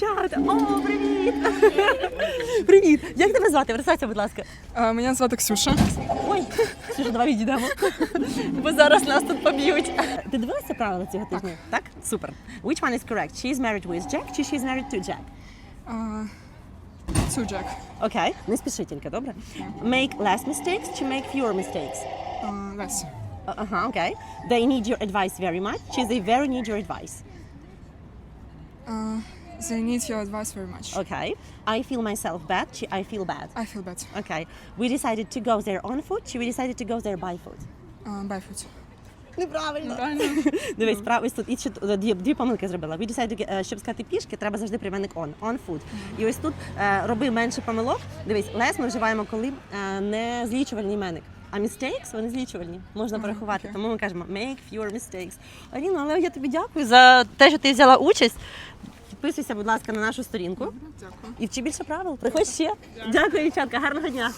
дівчата! О, привіт! Привіт! Як тебе звати? Представся, будь ласка. А, Мене звати Ксюша. Ой, Ксюша, давай відійдемо. Бо зараз нас тут поб'ють. Ти дивилася правила цього тижня? Так? Супер. Which one is correct? She is married with Jack чи she is married to Jack? А, Суджак. Окей. Не спіши тільки, добре? Make less mistakes чи make fewer mistakes? А, Лес. Uh, Ага, окей. They need your advice very much чи they very need your advice? А, They need your advice very much. Okay. I feel myself bad I feel bad? I feel bad. Okay. We decided to go there on foot we decided to go there by foot? А, Barefoot. Неправильно. Правильно? Дивись, прав, тут і ще дві, дві помилки зробила. We decided, to е, щоб сказати пішки, треба завжди прийменник on, on foot. І ось тут е, роби менше помилок. Дивись, less ми вживаємо, коли е, не злічувальний іменник. А mistakes, вони злічувальні, можна порахувати. окей. Тому ми кажемо make fewer mistakes. Аріна, але я тобі дякую за те, що ти взяла участь. Підписуйся, будь ласка, на нашу сторінку Дякую. і вчи більше правил. Приходь ще. Дякую, дівчатка, гарного дня.